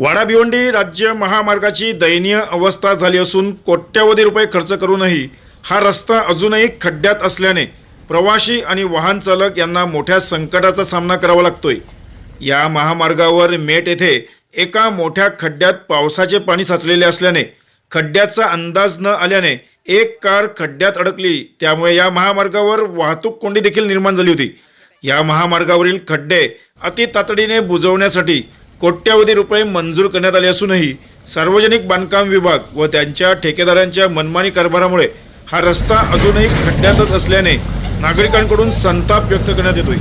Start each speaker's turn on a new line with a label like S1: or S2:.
S1: वाडा भिवंडी राज्य महामार्गाची दयनीय अवस्था झाली असून कोट्यवधी रुपये खर्च करूनही हा रस्ता अजूनही खड्ड्यात असल्याने प्रवासी आणि वाहन चालक यांना मोठ्या संकटाचा सामना करावा लागतोय. या महामार्गावर मेट येथे एका मोठ्या खड्ड्यात पावसाचे पाणी साचलेले असल्याने खड्ड्याचा अंदाज न आल्याने एक कार खड्ड्यात अडकली. त्यामुळे या महामार्गावर वाहतूक कोंडी देखील निर्माण झाली होती. या महामार्गावरील खड्डे अति तातडीने बुजवण्यासाठी कोट्यावधी रुपये मंजूर करण्यात आले असूनही सार्वजनिक बांधकाम विभाग व त्यांच्या ठेकेदारांच्या मनमानी कारभारामुळे हा रस्ता अजूनही खड्ड्यातच असल्याने नागरिकांकडून संताप व्यक्त करण्यात येतोय.